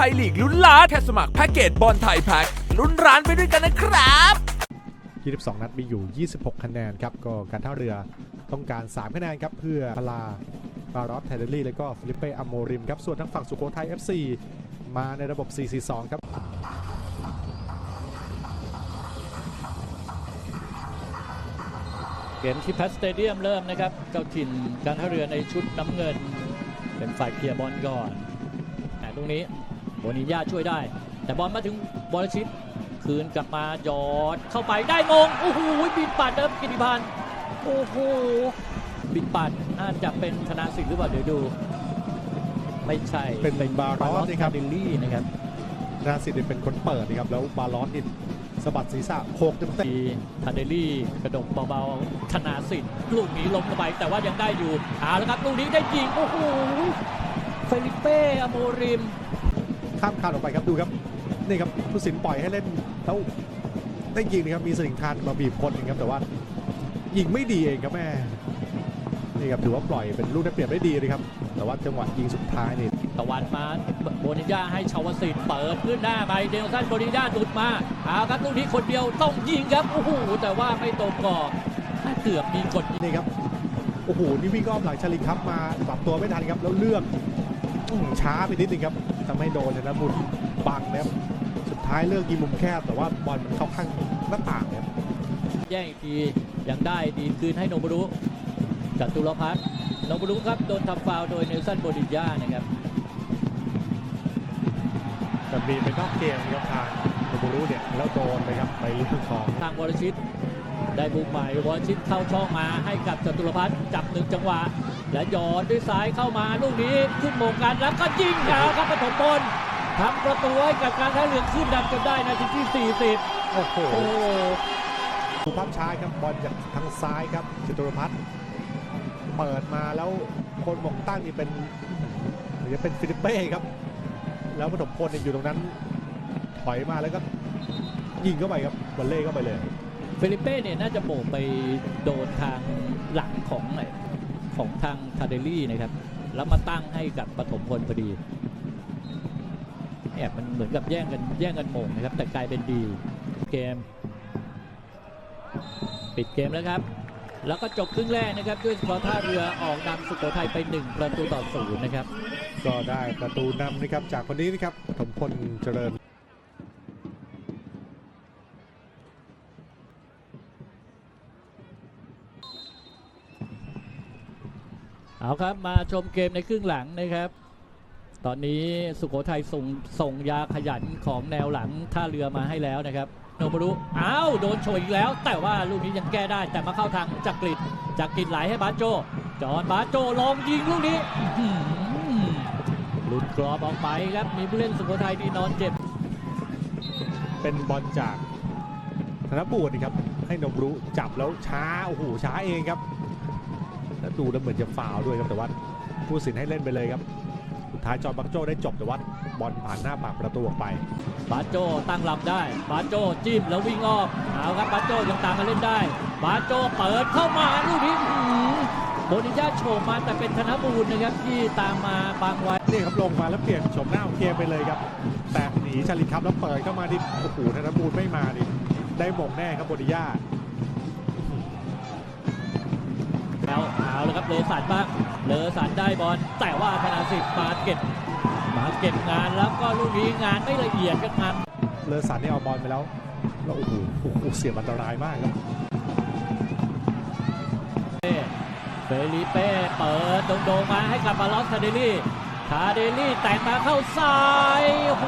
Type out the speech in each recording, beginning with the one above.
ทยลีกลุ้นล้านแค่สมัครแพ็กเกจบอลไทยแพ็กลุ้นร้านไปด้วยกันนะครับ22 นัดมีอยู่ 26 คะแนนครับ ก็การท่าเรือต้องการ 3 คะแนนครับ เพื่อพลาบารอสไทเดลี่ และก็ฟิลิปเป้อโมริมครับ ส่วนทางฝั่งสุโขทัย FC มาในระบบ 4-4-2 ครับเกมที่แพสเตเดียมเริ่มนะครับ เจ้าถิ่นการท่าเรือในชุดน้ำเงิน เป็นฝ่ายเคลียร์บอลก่อนแต่ตรงนี้ โบนิญาช่วยได้ แต่บอลมาถึงบอลชิตคืนกลับมาหยอดเข้าไปได้มงโอ้โหบินปัดเดิมกิติพันธ์โอ้โหบินปัดน่าจะเป็นธนาสิทธิ์หรือเปล่าเดี๋ยวดู ไม่ใช่เป็นบารอสนะครับดิลลี่นะครับนาสิทธิ์เป็นคนเปิดนะครับแล้วบารอสนี่สะบัดศีรษะโคกเต็มทีทาเดลี่กระดกเบาๆธนาสิทธิ์ลูกนี้ล้มลงไปแต่ว่ายังได้อยู่เอาละครับลูกนี้ได้ยิงโอ้โหเฟลิเป้อโมริมๆ ข้ามคานออกไปครับดูครับนี่ครับผู้สินปล่อยให้เล่นแล้วได้ยิงนะครับมีสลิงคานมาบีบคนหนึงครับแต่ว่ายิงไม่ดีเองครับแม่นี่ครับถือว่าปล่อยเป็นลูกได้เปรียบได้ดีเลยครับแต่ว่าจังหวะยิงสุดท้ายนี่ตะวันมาโบนิญาให้ชาวสิทธิ์เปิดขึ้นหน้าไปเดลสันโบนิญาหลุดมาเอาครับลูกนี้คนเดียวต้องยิงครับโอ้โหแต่ว่าไม่ตรงกรอบถ้าเกือบมีกดยิงนี่ครับโอ้โหนี่วิ่งอ้อมหลังชาลินครับมาปรับตัวไม่ทันครับแล้วเลือกอื้อช้าไปนิดนึงครับ ทำให้โดนธนบุญบังนะครับสุดท้ายเลือกยิงมุมแคบแต่ว่าบอลมันเข้าข้างหน้าต่างนะครับแย่งอีกทียังได้ดีคืนให้โนบุรุจตุรพัฒน์โนบุรุครับโดนทำฟาวล์โดยเนลสันโบนิญานะครับแต่มีไปนอกเกมนะครับทางโนบูรุเนี่ยแล้วโดนไปครับไปลูกของทางวรชิตได้บุกใหม่วรชิตเข้าช่องมาให้กับจตุรพัฒน์จับหนึ่งจังหวะ และหยอดด้วยซ้ายเข้ามาลูกนี้ขึ้นโมงกันแล้วก็ยิงยาวครับปฐมพลทำประตูให้กับการท่าเรือขึ้นนำจนได้นาทีที่ 40 โอ้โหโอ้โหดูภาพช้าครับบอลจากทางซ้ายครับจตุรพัฒน์เปิดมาแล้วคนมงตั้งนี่เป็นหรือจะเป็นฟิลิปเป้ครับ แล้วปฐมพลเนี่ยอยู่ตรงนั้น ถอยมาแล้วก็ยิงเข้าไปครับบอลเล่เข้าไปเลยเฟลิเป้เนี่ยน่าจะโบกไปโดนทางหลังของไอ้ ของทางทาเดลี่นะครับ แล้วมาตั้งให้กับปฐมพลพอดีแอบมันเหมือนกับแย่งกันแย่งกันโมงนะครับ แต่กลายเป็นดีเกม ปิดเกมแล้วครับ แล้วก็จบครึ่งแรกนะครับ ด้วยสกอร์ท่าเรือออกนำสุโขทัยไป 1 ประตูต่อศูนย์นะครับ ก็ได้ประตูนำนะครับจากคนนี้นะครับปฐมพลเจริญ เอาครับมาชมเกมในครึ่งหลังนะครับ ตอนนี้สุโขทัยส่งส่งยาขยันของแนวหลังท่าเรือมาให้แล้วนะครับโนบุรุอ้าวโดนโชยอีกแล้ว แต่ว่าลูกนี้ยังแก้ได้แต่มาเข้าทางจักริดจักริดไหลให้บาโจ จอนบาโจลองยิงลูกนี้หลุดกรอบออกไปครับมีผู้เล่นสุโขทัยที่นอนเจ็บ เป็นบอลจากธนบูรณ์นะครับ ให้นมรุจับแล้วช้าโอ้โหช้าเองครับ แล้วดูแล้วเหมือนจะฟาวล์ด้วยครับแต่ว่าผู้ตัดสินให้เล่นไปเลยครับสุดท้ายจอห์นบักโจได้จบแต่ว่าบอลผ่านหน้าปากประตูออกไป บาสโจตั้งลำได้บาสโจจิ้มแล้ววิ่งอ้อมเอาครับบาสโจยังตามมาเล่นได้ บาสโจเปิดเข้ามาลูกนี้อื้อหือโบนิญาโฉบมาแต่เป็นธนบูรณ์นะครับที่ตามมาบังไว้นี่ครับลงมาแล้วเปลี่ยนโฉมหน้าของเกมไปเลยครับ แต่หนีชาลินครับแล้วเปิดเข้ามาดิโอ้โหธนบูรณ์ไม่มาดิได้หมงแน่ครับโบดิยา แล้วเอาแล้วครับเลอสันบ้างเลอสันได้บอลแต่ว่าธนาสิทธิ์มาเก็บมาเก็บงานแล้วก็ลูกนี้งานไม่ละเอียดครับงานเลอสันเนี่ยเอาบอลไปแล้วแล้วโอ้โหโอ้โหเสียบอันตรายมากครับเฟลิเป้เปิดโด่งๆมาให้กับบาลอสคาเดลี่คาเดลี่แต่งมาเข้าซ้ายโอ้โห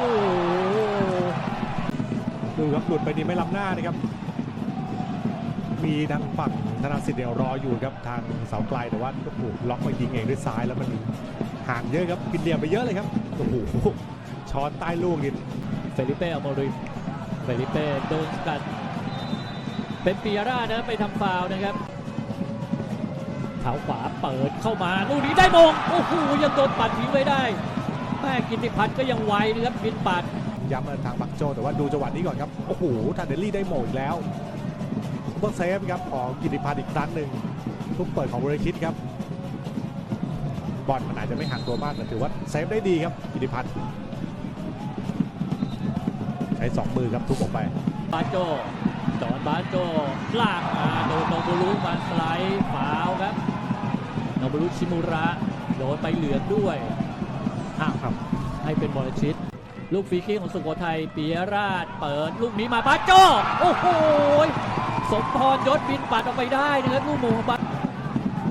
ดูครับหลุดไปดีไม่ล้ำหน้านะครับ มีทางฝั่งธนาสิทธิ์เนี่ยรออยู่ครับทางเสาไกลแต่ว่าโอ้โหล็อกมายิงเองด้วยซ้ายแล้วมันห่างเยอะครับกินเหลี่ยมไปเยอะเลยครับโอ้โหช้อนใต้ลูกนี่เฟลิเป้อโมริมเฟลิเป้เดินสกัด เป็นปียร่านะไปทำฟาวล์นะครับเท้าขวาเปิดเข้ามาลูกนี้ได้มงโอ้โหยังโดนปัดทิ้งไว้ได้แม่กิติพัฒน์ก็ยังไวนะครับบินปัดย้ำมาทางบักโจแต่ว่าดูจังหวะนี้ก่อนครับ โอ้โหทันเดลลี่ได้โหมงอีกแล้วซุป เปอร์เซฟครับของกิติพันธ์อีกครั้งหนึ่งทุกเปิดของบริคิดครับบอลมันอาจจะไม่ห่างตัวมากแต่ถือว่าเซฟได้ดีครับกิติพันธ์สองมือครับทุบออกไปบาโจจอนบาโจลากมาโดนโนบุรุมาสไลด์ฟาวครับโนบุรุชิมุระโดนไปเหลืองด้วยอ้าวครับให้เป็นบอลชิตลูกฟรีคิกของสุโขทัยปียราชเปิดลูกนี้มาบาโจโอ้โห สมพรยศบินปัดออกไปได้นะครับลูกโมงของบา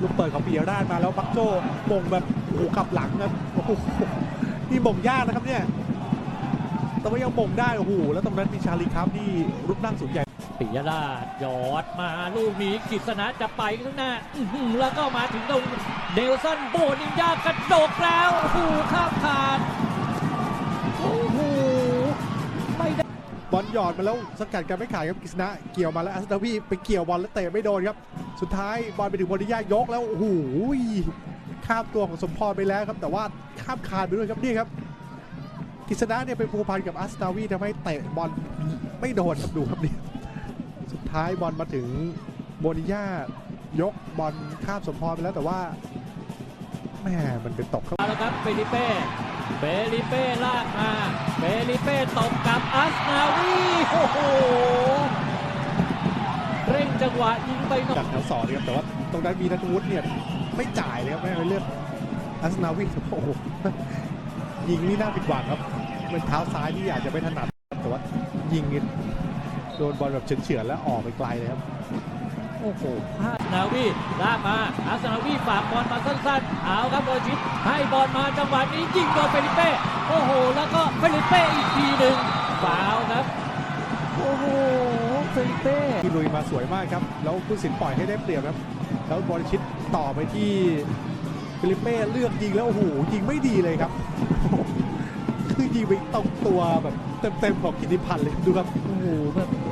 ลูกเปิดของปียราชมาแล้วบักโจมงแบบโอ้โหขับหลังครับโอ้โหนี่มงยากนะครับเนี่ยแต่ว่ายังมงได้โอ้โหแล้วตรงนั้นมีชาลีครับที่รูปร่างสูงใหญ่ปิยราชยอดมาลูกนี้กิษณะจะไปข้างหน้าอื้อหือแล้วก็มาถึงตรงเดลสันโบนินยากระโดดแล้วโอ้โหข้ามขาด บอลหยอดมาแล้วสกัดกันไม่ขาดครับกฤษณะเกี่ยวมาแล้วอัสดาวีไปเกี่ยวบอลแล้วเตะไม่โดนครับ สุดท้ายบอลไปถึงบอลนิยายกแล้วโอ้โหข้ามตัวของสมพรไปแล้วครับ แต่ว่าข้ามคานไปด้วยครับนี่ครับกฤษณะเนี่ยไปผูกพันกับอัสดาวีทำให้เตะบอลไม่โดนครับดูครับนี่สุดท้ายบอลมาถึงโบนิยายกบอลข้ามสมพรไปแล้วแต่ว่าแม่มันเป็นตกเข้าเอาละครับเฟลิเป้ เฟลิเป้ลากมาเฟลิเป้ตบกับอัสนาวีโอ้โหเร่งจังหวะยิงไปหน่อยจากแถวสองนะครับแต่ว่าตรงนั้นมีนัทวุฒิเนี่ยไม่จ่ายเลยครับแม่งไปเลือกอัสนาวิโอ้โหยิงนี่น่าผิดหวังครับเป็นเท้าซ้ายที่อาจจะไม่ถนัดแต่ว่ายิงนี่โดนบอลแบบเฉือนๆแล้วออกไปไกลเลยครับ โอ้โหพลาดนาวีลากมาอัสนาวีฝากบอลมาสั้นๆ เอาครับโบชิตให้บอลมาจังหวะนี้ยิงโดนเฟลิเป้ โอ้โห แล้วก็เฟลิเป้อีกทีหนึ่งฟาวล์ครับ โอ้โห เฟลิเป้ที่ลุยมาสวยมากครับ แล้วผู้สินปล่อยให้ได้เปรียบครับ แล้วบอลชิดต่อไปที่ฟิลิปเป้เลือกยิงแล้วโอ้โหยิงไม่ดีเลยครับคือยิงไปตรงตัวแบบเต็มๆของกิติพันธ์เลยดูครับ โอ้โหแบบถ้า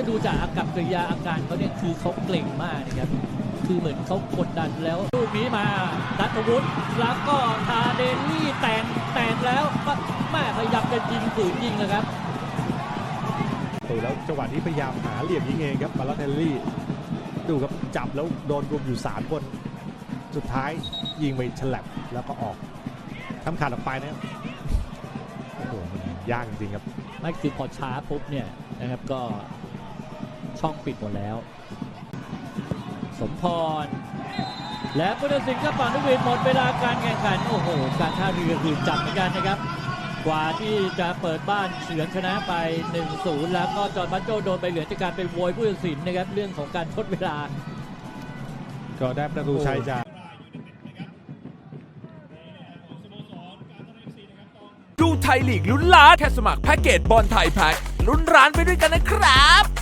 จะดูจากอากับกริยาอาการเขาเนี่ยคือเขาเกร็งมากนะครับ คือเหมือนเขากดดันแล้วลูกนี้มาดัตวุฒิแล้วก็ทาเดนลี่แต่งแต่งแล้วก็แม่พยายามจะยิงฝืนยิงนะครับตูแล้วจังหวะนี้พยายามหาเหลี่ยมยิงเองครับบาลอตเทลลี่ ดูครับจับแล้วโดนรุมอยู่ 3 คน สุดท้ายยิงไปฉลับแล้วก็ออกทำขาดออกไปนะครับโอ้โหมันยากจริงๆครับไม่คือพอช้าปุ๊บเนี่ยนะครับก็ ช่องปิดหมดแล้ว สมพร และพุทธสิงห์ก็ปานวินหมดเวลาการแข่งขัน โอ้โห การท่าเรือคือจับเหมือนกันนะครับ กว่าที่จะเปิดบ้านเฉือนชนะไป 1-0 แล้วก็จอร์นบัตโจโดนใบเหลือจากการไปโวยผู้ตัดสินนะครับ เรื่องของการทดเวลา ก็ได้ประตูชัยจากดูไทยลีกลุ้นล้านแค่สมัครแพ็กเกจบอลไทยแพ็กลุ้นร้านไปด้วยกันนะครับ